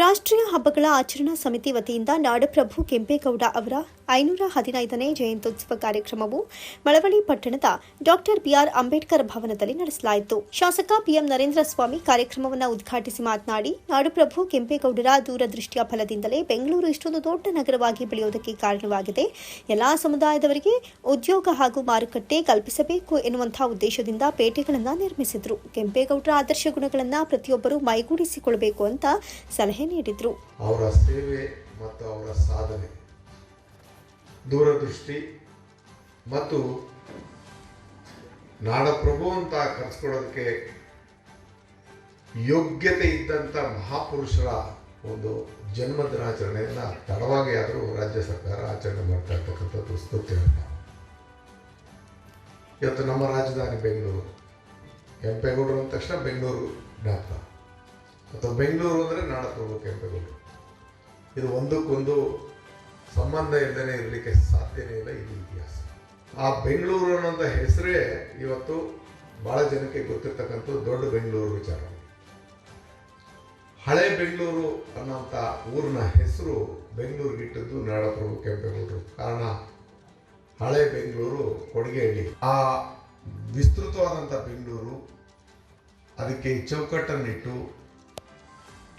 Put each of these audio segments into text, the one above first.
ರಾಷ್ಟ್ರೀಯ ಹಬ್ಬಗಳ ಆಚರಣಾ ಸಮಿತಿ ವತಿಯಿಂದ ನಾಡಪ್ರಭು ಕೆಂಪೇಗೌಡ ಅವರ ಐನೂರ ಹದಿನೈದನೇ ಜಯಂತ್ಯುತ್ಸವ ಕಾರ್ಯಕ್ರಮವು ಮಳವಳ್ಳಿ ಪಟ್ಟಣದ ಡಾಕ್ಟರ್ ಬಿಆರ್ ಅಂಬೇಡ್ಕರ್ ಭವನದಲ್ಲಿ ನಡೆಸಲಾಯಿತು. ಶಾಸಕ ಪಿಎಂ ನರೇಂದ್ರ ಸ್ವಾಮಿ ಕಾರ್ಯಕ್ರಮವನ್ನು ಉದ್ಘಾಟಿಸಿ ಮಾತನಾಡಿ, ನಾಡಪ್ರಭು ಕೆಂಪೇಗೌಡರ ದೂರದೃಷ್ಟಿಯ ಫಲದಿಂದಲೇ ಬೆಂಗಳೂರು ಇಷ್ಟೊಂದು ದೊಡ್ಡ ನಗರವಾಗಿ ಬೆಳೆಯುವುದಕ್ಕೆ ಕಾರಣವಾಗಿದೆ. ಎಲ್ಲಾ ಸಮುದಾಯದವರಿಗೆ ಉದ್ಯೋಗ ಹಾಗೂ ಮಾರುಕಟ್ಟೆ ಕಲ್ಪಿಸಬೇಕು ಎನ್ನುವಂತಹ ಉದ್ದೇಶದಿಂದ ಪೇಟೆಗಳನ್ನು ನಿರ್ಮಿಸಿದರು. ಕೆಂಪೇಗೌಡರ ಆದರ್ಶ ಗುಣಗಳನ್ನು ಪ್ರತಿಯೊಬ್ಬರು ಮೈಗೂಡಿಸಿಕೊಳ್ಳಬೇಕು ಅಂತ ಸಲಹೆ ನೀಡಿದ್ರು. ಅವರ ಸೇವೆ ಮತ್ತು ಅವರ ಸಾಧನೆ, ದೂರದೃಷ್ಟಿ ಮತ್ತು ನಾಡಪ್ರಭು ಅಂತ ಕರೆಸ್ಕೊಳ್ಳೋದಕ್ಕೆ ಯೋಗ್ಯತೆ ಇದ್ದಂಥ ಮಹಾಪುರುಷರ ಒಂದು ಜನ್ಮ ದಿನಾಚರಣೆಯನ್ನು ತಡವಾಗಿ ಆದರೂ ರಾಜ್ಯ ಸರ್ಕಾರ ಆಚರಣೆ ಮಾಡ್ತಾ ಇರ್ತಕ್ಕಂಥದ್ದು ಸ್ತುತ್ಯ ಇವತ್ತು ನಮ್ಮ ರಾಜಧಾನಿ ಬೆಂಗಳೂರು ಕೆಂಪೇಗೌಡರು ಅಂದ ತಕ್ಷಣ ಬೆಂಗಳೂರು ಜ್ಞಾಪಕ. ಅಥವಾ ಬೆಂಗಳೂರು ಅಂದರೆ ನಾಡಪ್ರಭು ಕೆಂಪೇಗೌಡರು ಇದು ಒಂದಕ್ಕೊಂದು ಸಂಬಂಧ ಇಲ್ಲದೇ ಇರಲಿಕ್ಕೆ ಸಾಧ್ಯನೇ ಇಲ್ಲ, ಇದು ಇತಿಹಾಸ. ಆ ಬೆಂಗಳೂರು ಅನ್ನೋಂಥ ಹೆಸರೇ ಇವತ್ತು ಭಾಳ ಜನಕ್ಕೆ ಗೊತ್ತಿರ್ತಕ್ಕಂಥ ದೊಡ್ಡ ಬೆಂಗಳೂರು ವಿಚಾರ. ಹಳೆ ಬೆಂಗಳೂರು ಅನ್ನೋಂಥ ಊರಿನ ಹೆಸರು ಬೆಂಗಳೂರಿಗೆ ಇಟ್ಟದ್ದು ನಾಡಪ್ರಭು ಕೆಂಪೇಗೌಡರು. ಕಾರಣ, ಹಳೆ ಬೆಂಗಳೂರು ಕೊಡುಗೆಯಲ್ಲಿ ಆ ವಿಸ್ತೃತವಾದಂಥ ಬೆಂಗಳೂರು ಅದಕ್ಕೆ ಚೌಕಟ್ಟನ್ನಿಟ್ಟು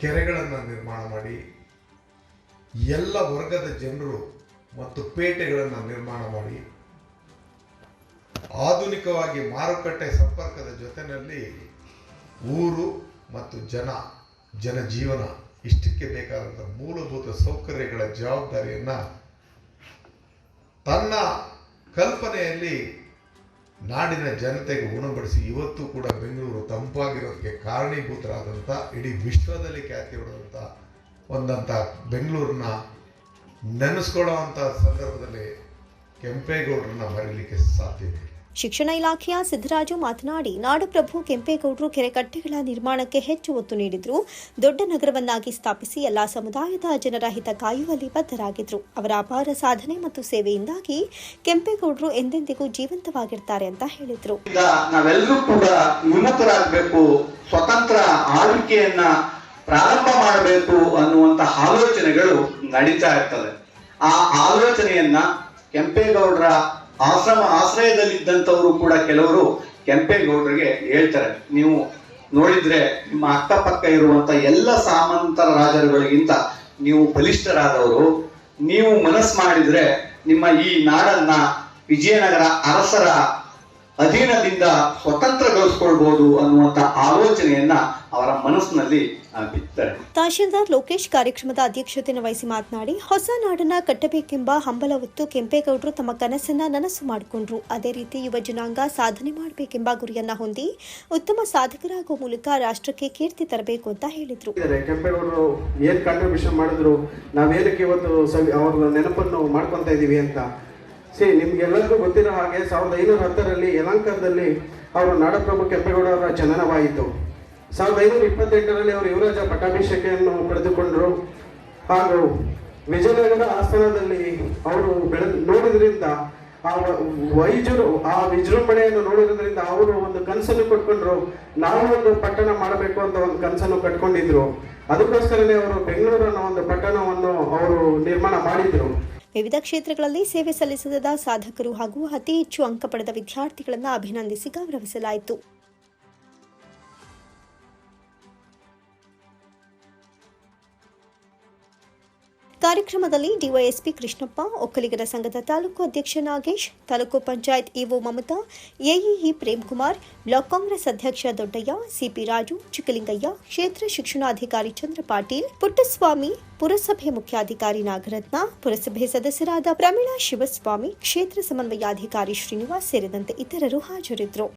ಕೆರೆಗಳನ್ನು ನಿರ್ಮಾಣ ಮಾಡಿ ಎಲ್ಲ ವರ್ಗದ ಜನರು ಮತ್ತು ಪೇಟೆಗಳನ್ನು ನಿರ್ಮಾಣ ಮಾಡಿ ಆಧುನಿಕವಾಗಿ ಮಾರುಕಟ್ಟೆ ಸಂಪರ್ಕದ ಜೊತೆಯಲ್ಲಿ ಊರು ಮತ್ತು ಜನ, ಜನಜೀವನ, ಇಷ್ಟಕ್ಕೆ ಬೇಕಾದಂಥ ಮೂಲಭೂತ ಸೌಕರ್ಯಗಳ ಜವಾಬ್ದಾರಿಯನ್ನು ತನ್ನ ಕಲ್ಪನೆಯಲ್ಲಿ ನಾಡಿನ ಜನತೆಗೆ ಉಣಬಡಿಸಿ ಇವತ್ತು ಕೂಡ ಬೆಂಗಳೂರು ತಂಪಾಗಿರೋದಕ್ಕೆ ಕಾರಣೀಭೂತರಾದಂಥ ಇಡೀ ವಿಶ್ವದಲ್ಲಿ ಖ್ಯಾತಿ ಹೊಡೆದಂಥ ಒಂದಂಥ ಬೆಂಗಳೂರನ್ನ ನೆನೆಸ್ಕೊಳ್ಳೋವಂಥ ಸಂದರ್ಭದಲ್ಲಿ ಕೆಂಪೇಗೌಡರನ್ನ ಮರೀಲಿಕ್ಕೆ ಸಾಧ್ಯತೆ ಇಲ್ಲ. ಶಿಕ್ಷಣ ಇಲಾಖೆಯ ಸಿದ್ದರಾಜು ಮಾತನಾಡಿ, ನಾಡಪ್ರಭು ಕೆಂಪೇಗೌಡರು ಕೆರೆಕಟ್ಟೆಗಳ ನಿರ್ಮಾಣಕ್ಕೆ ಹೆಚ್ಚು ಒತ್ತು ನೀಡಿದ್ರು. ದೊಡ್ಡ ನಗರವನ್ನಾಗಿ ಸ್ಥಾಪಿಸಿ ಎಲ್ಲಾ ಸಮುದಾಯದ ಜನರ ಹಿತ ಕಾಯುವಲ್ಲಿ ಬದ್ಧರಾಗಿದ್ರು. ಅವರ ಅಪಾರ ಸಾಧನೆ ಮತ್ತು ಸೇವೆಯಿಂದಾಗಿ ಕೆಂಪೇಗೌಡರು ಎಂದೆಂದಿಗೂ ಜೀವಂತವಾಗಿರ್ತಾರೆ ಅಂತ ಹೇಳಿದ್ರು. ನಾವೆಲ್ಲರೂ ಕೂಡ ಸ್ವತಂತ್ರ ಆಳ್ವಿಕೆಯನ್ನ ಪ್ರಾರಂಭ ಮಾಡಬೇಕು ಅನ್ನುವಂತ ಆಲೋಚನೆಗಳು ನಡೀತಾ ಇರ್ತದೆ ಆ ಆಲೋಚನೆಯನ್ನ ಕೆಂಪೇಗೌಡರ ಆಶ್ರಮ ಆಶ್ರಯದಲ್ಲಿದ್ದಂಥವರು ಕೂಡ ಕೆಲವರು ಕೆಂಪೇಗೌಡರಿಗೆ ಹೇಳ್ತಾರೆ, ನೀವು ನೋಡಿದ್ರೆ ನಿಮ್ಮ ಅಕ್ಕಪಕ್ಕ ಇರುವಂತ ಎಲ್ಲ ಸಾಮಂತರ ರಾಜರುಗಳಿಗಿಂತ ನೀವು ಬಲಿಷ್ಠರಾದವರು. ನೀವು ಮನಸ್ಸು ಮಾಡಿದ್ರೆ ನಿಮ್ಮ ಈ ನಾಡನ್ನ ವಿಜಯನಗರ ಅರಸರ ಅಧೀನದಿಂದ ಸ್ವತಂತ್ರಗೊಳಿಸ್ಕೊಳ್ಬಹುದು ಅನ್ನುವಂತ ಆಲೋಚನೆಯನ್ನ ಅವರ ಮನಸ್ಸಿನಲ್ಲಿ ತಹಶೀಲ್ದಾರ್ ಲೋಕೇಶ್ ಕಾರ್ಯಕ್ರಮದ ಅಧ್ಯಕ್ಷತೆಯನ್ನು ವಹಿಸಿ ಮಾತನಾಡಿ ಹೊಸ ನಾಡನ್ನ ಕಟ್ಟಬೇಕೆಂಬ ಹಂಬಲ ಹೊತ್ತು ಕೆಂಪೇಗೌಡರು ತಮ್ಮ ಕನಸನ್ನ ನನಸು ಮಾಡಿಕೊಂಡ್ರು. ಅದೇ ರೀತಿ ಯುವ ಜನಾಂಗ ಸಾಧನೆ ಮಾಡಬೇಕೆಂಬ ಗುರಿಯನ್ನ ಹೊಂದಿ ಉತ್ತಮ ಸಾಧಕರಾಗುವ ಮೂಲಕ ರಾಷ್ಟ್ರಕ್ಕೆ ಕೀರ್ತಿ ತರಬೇಕು ಅಂತ ಹೇಳಿದ್ರು. ಕೆಂಪೇಗೌಡರು ಏನ್ ಕಾಂಟ್ರಿಬ್ಯೂಷನ್ ಮಾಡಿದ್ರು ನಾವೇನಕ್ಕೆ ಇವತ್ತು ಅವ್ರ ನೆನಪನ್ನು ಮಾಡ್ಕೊತಾ ಇದೀವಿ ಅಂತ. ಸಿ ನಿಮ್ಗೆಲ್ಲರಿಗೂ ಗೊತ್ತಿರೋ ಹಾಗೆ ಸಾವಿರದ ಐನೂರ ಹತ್ತರಲ್ಲಿ ಯಲಂಕದಲ್ಲಿ ಅವರು ನಾಡಪ್ರಭು ಕೆಂಪೇಗೌಡ ಅವರ ಜನನವಾಯಿತು. ಸಾವಿರದ ಐನೂರ ಇಪ್ಪತ್ತೆಂಟರಲ್ಲಿ ಅವರು ಯುವರಾಜ ಪಟ್ಟಾಭಿಷೇಕೆಯನ್ನು ಪಡೆದುಕೊಂಡರು. ಹಾಗೂ ವಿಜಯನಗರ ಆಸ್ಥಾನದಲ್ಲಿ ಅವರು ಬೆಳೆ, ನೋಡಿದ್ರಿಂದ ಆ ವೈಜರು ಆ ವಿಜೃಂಭಣೆಯನ್ನು ನೋಡುವುದರಿಂದ ಅವರು ಒಂದು ಕನಸನ್ನು ಕೊಟ್ಕೊಂಡ್ರು. ನಾವು ಒಂದು ಪಟ್ಟಣ ಮಾಡಬೇಕು ಅಂತ ಒಂದು ಕನಸನ್ನು ಕಟ್ಕೊಂಡಿದ್ರು. ಅದಕ್ಕೋಸ್ಕರನೇ ಅವರು ಬೆಂಗಳೂರು ಅನ್ನೋ ಒಂದು ಪಟ್ಟಣವನ್ನು ಅವರು ನಿರ್ಮಾಣ ಮಾಡಿದ್ರು. ವಿವಿಧ ಕ್ಷೇತ್ರಗಳಲ್ಲಿ ಸೇವೆ ಸಲ್ಲಿಸಿದ ಸಾಧಕರು ಹಾಗೂ ಅತಿ ಹೆಚ್ಚು ಅಂಕ ಪಡೆದ ವಿದ್ಯಾರ್ಥಿಗಳನ್ನು ಅಭಿನಂದಿಸಿ ಗೌರವಿಸಲಾಯಿತು. ಕಾರ್ಯಕ್ರಮದಲ್ಲಿ ಡಿವೈಎಸ್ಪಿ ಕೃಷ್ಣಪ್ಪ, ಒಕ್ಕಲಿಗರ ಸಂಘದ ತಾಲೂಕು ಅಧ್ಯಕ್ಷ Nagesh, taluk panchayat EO Mamata, AEE Premkumar, block Congress ಅಧ್ಯಕ್ಷ ದೊಡ್ಡಯ್ಯ, ಸಿಪಿ ರಾಜು, ಚಿಕ್ಕಲಿಂಗಯ್ಯ, ಕ್ಷೇತ್ರ ಶಿಕ್ಷಣಾಧಿಕಾರಿ ಚಂದ್ರ ಪಾಟೀಲ್, ಪುಟ್ಟಸ್ವಾಮಿ, ಪುರಸಭೆ ಮುಖ್ಯಾಧಿಕಾರಿ ನಾಗರತ್ನ, ಪುರಸಭೆ ಸದಸ್ಯರಾದ ಪ್ರಮೀಳಾ ಶಿವಸ್ವಾಮಿ, ಕ್ಷೇತ್ರ ಸಮನ್ವಯಾಧಿಕಾರಿ ಶ್ರೀನಿವಾಸ್ ಸೇರಿದಂತೆ ಇತರರು ಹಾಜರಿದ್ದರು.